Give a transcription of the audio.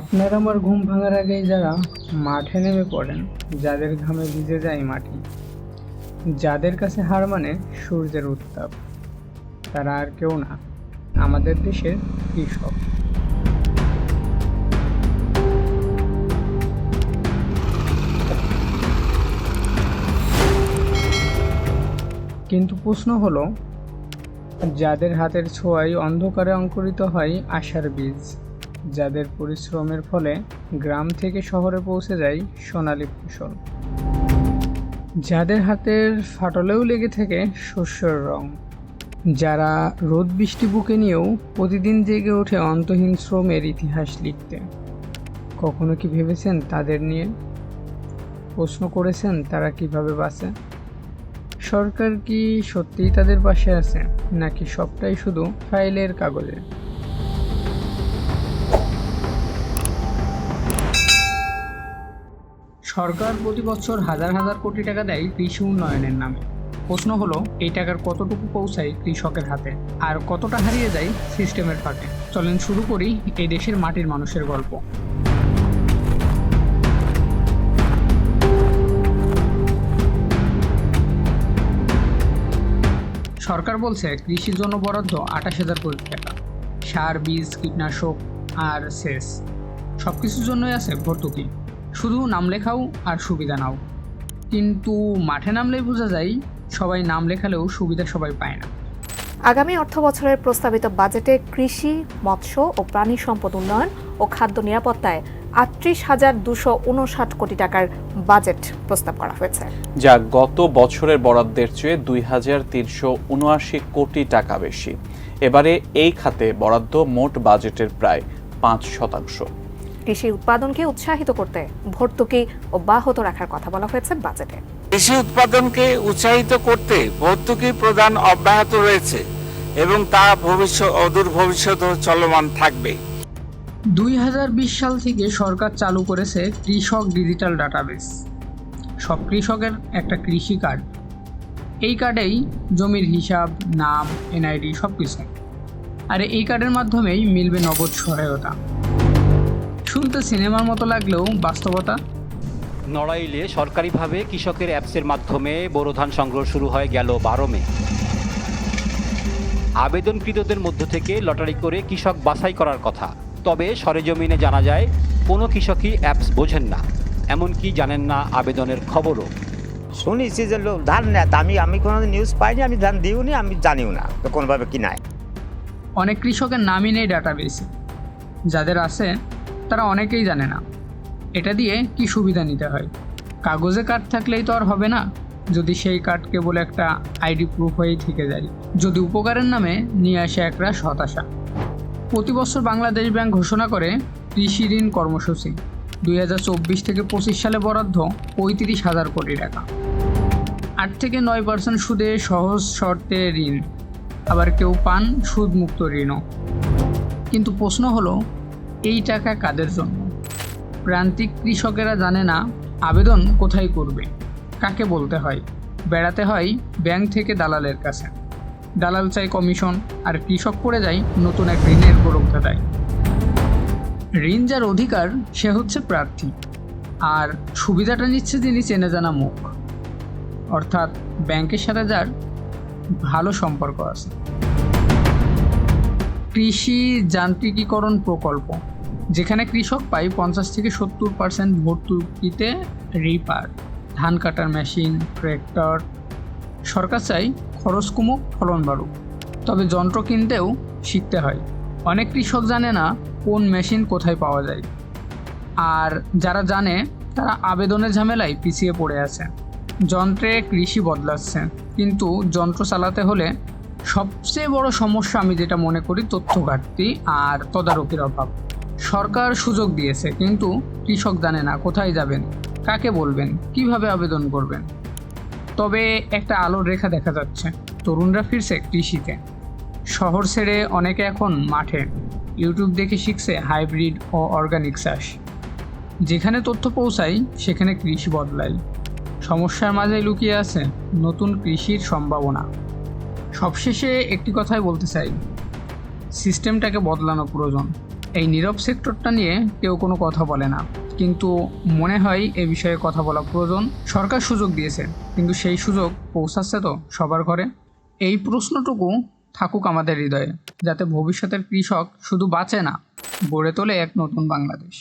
আপনার আমার ঘুম ভাঙার আগেই যারা মাঠে নেমে পড়েন, যাদের ঘামে ভিজে যায় মাটি, যাদের কাছে হার মানে সূর্যের উত্তাপ, তারা আর কেউ না, আমাদের দেশের কৃষক। কিন্তু প্রশ্ন হলো, যাদের হাতের ছোঁয়ায় অন্ধকারে অঙ্কুরিত হয় আশার বীজ যাদের পরিশ্রমের ফলে গ্রাম থেকে শহরে পৌঁছে যায় সোনালী ফসল। যাদের হাতের ফাটলেও লেগে থাকে শস্যের রং। যারা রোদ বৃষ্টি বুকে নিয়েও প্রতিদিন জেগে ওঠে অন্তহীন শ্রমের ইতিহাস লিখতে। কখনো কি ভেবেছেন তাদের নিয়ে? প্রশ্ন করেছেন তারা কীভাবে বাঁচে? সরকার কি সত্যিই তাদের পাশে আছে, নাকি সবটাই শুধু ফাইলের কাগজে? সরকার প্রতি বছর হাজার হাজার কোটি টাকা দেয় কৃষি উন্নয়নের নামে। প্রশ্ন হলো, এই টাকার কতটুকু পৌঁছায় কৃষকের হাতে? আর কতটা হারিয়ে যায় সিস্টেমের ফাঁকে? চলেন শুরু করি এই দেশের মাটির মানুষের গল্প। সরকার বলছে, কৃষির জন্য বরাদ্দ আঠাশ হাজার কোটি টাকা। সার, বীজ, কীটনাশক আর সেচ। সব কিছুর জন্যই আছে ভর্তুকি। শুধু নাম লেখাও আর সুবিধা নাও। কিন্তু মাঠে নামলে বোঝা যায় সবাই নাম লেখালেও সুবিধা সবাই পায় না। আগামী অর্থ বছরের প্রস্তাবিত বাজেটে কৃষি মৎস্য ও প্রাণী সম্পদ উন্নয়ন ও খাদ্য নিরাপত্তায় আটত্রিশ হাজার দুশো উনষাট কোটি টাকার বাজেট প্রস্তাব করা হয়েছে। যা গত বছরের বরাদ্দের চেয়ে দুই হাজার তিনশো উনআশি কোটি টাকা বেশি। এবারে এই খাতে বরাদ্দ মোট বাজেটের প্রায় পাঁচ শতাংশ। কৃষি উৎপাদনকে উৎসাহিত করতে ভর্তুকি অব্যাহত রাখার কথা বলা হয়েছে বাজেটে। কৃষি উৎপাদনকে উৎসাহিত করতে ভর্তুকি প্রদান অব্যাহত রয়েছে এবং তা ভবিষ্যৎ অদূর ভবিষ্যতেও চলমান থাকবে। দুই হাজার বিশ সাল থেকে সরকার চালু করেছে কৃষক ডিজিটাল ডাটাবেস। সব কৃষকের একটা কৃষি কার্ড। এই কার্ডেই জমির হিসাব নাম এনআইডি সব কিছু আর এই কার্ডের মাধ্যমেই মিলবে নগদ সহায়তা। শুনতে সিনেমার মতো লাগলেও বাস্তবতা? নড়াইলে সরকারিভাবে কৃষকের অ্যাপসের মাধ্যমে বোরো ধান সংগ্রহ শুরু হয় গেল বারো মে। আবেদনকৃতদের মধ্য থেকে লটারি করে কৃষক বাছাই করার কথা। তবে সরেজমিনে জানা যায় কোনো কৃষকই অ্যাপস বোঝেন না। এমনকি জানেন না আবেদনের খবরও। শুনেছি যে লোক ধান নেয় তা আমি আমি কোনো নিউজ পাইনি আমি ধান দিইনি আমি জানিও না তো কোনোভাবে কি নাই। অনেক কৃষকের নামই নেই ডাটাবেসে যাদের আছে তারা অনেকেই জানে না। এটা দিয়ে কি সুবিধা নিতে হয়? কাগজে কার্ড থাকলেই তো আর হবে না। যদি সেই কার্ড কেবল একটা আইডি প্রুফ হয়েই থেকে যায়। যদি উপকারের নামে নিয়ে আসে একরাশ হতাশা। প্রতি বছর বাংলাদেশ ব্যাংক ঘোষণা করে কৃষি ঋণ কর্মসূচি। দুই চব্বিশ থেকে পঁচিশ সালে বরাদ্দ পঁয়ত্রিশ হাজার কোটি টাকা। আট থেকে নয় পার্সেন্ট সুদে সহজ শর্তে ঋণ। আবার কেউ পান সুদমুক্ত ঋণও। কিন্তু প্রশ্ন হলো এই টাকা কাদের জন্য? প্রান্তিক কৃষকেরা জানে না আবেদন কোথায় করবে। কাকে বলতে হয়? বেড়াতে হয় ব্যাংক থেকে দালালের কাছে। দালাল চাই কমিশন, আর কৃষক পড়ে যায় নতুন এক ঋণের গোলকধাঁধায়। ঋণ যার অধিকার, সে হচ্ছে প্রার্থী। আর সুবিধাটা নিচ্ছে যিনি চেনে জানা মুখ। অর্থাৎ ব্যাংকের সাথে যার ভালো সম্পর্ক আছে। কৃষি যান্ত্রিকীকরণ প্রকল্প, যেখানে কৃষক পায় পঞ্চাশ থেকে সত্তর পার্সেন্ট ভর্তুকিতে রিপার, ধান কাটার মেশিন ট্র্যাক্টর সরকার চাই খরচ কমুক, ফলন বাড়ুক, তবে যন্ত্র কিনতেও শিখতে হয়। অনেক কৃষক জানে না কোন মেশিন কোথায় পাওয়া যায়। আর যারা জানে, তারা আবেদনের ঝামেলায় পিছিয়ে পড়ে আছে যন্ত্রে কৃষি বদলাচ্ছে, কিন্তু যন্ত্র চালাতে হলে সবচেয়ে বড় সমস্যা আমি যেটা মনে করি তথ্য ঘাটতি আর তদারকির অভাব। সরকার সুযোগ দিয়েছে, কিন্তু কৃষক জানে না কোথায় যাবেন, কাকে বলবেন, কীভাবে আবেদন করবেন। তবে একটা আলোর রেখা দেখা যাচ্ছে, তরুণরা ফিরছে কৃষিতে। শহর ছেড়ে অনেকে এখন মাঠে, ইউটিউব দেখে শিখছে হাইব্রিড ও অর্গানিক চাষ। যেখানে তথ্য পৌঁছায়, সেখানে কৃষি বদলায়। সমস্যার মাঝে লুকিয়ে আছে নতুন কৃষির সম্ভাবনা। সবশেষে একটি কথাই বলতে চাই। সিস্টেমটাকে বদলানো প্রয়োজন। এই নীরব সেক্টরটা নিয়ে কেউ কোনো কথা বলে না। কিন্তু মনে হয় এ বিষয়ে কথা বলা প্রয়োজন। সরকার সুযোগ দিয়েছে, কিন্তু সেই সুযোগ পৌঁছাচ্ছে তো সবার ঘরে। এই প্রশ্নটুকু থাকুক আমাদের হৃদয়ে, যাতে ভবিষ্যতের কৃষক শুধু বাঁচে না, গড়ে তোলে এক নতুন বাংলাদেশ।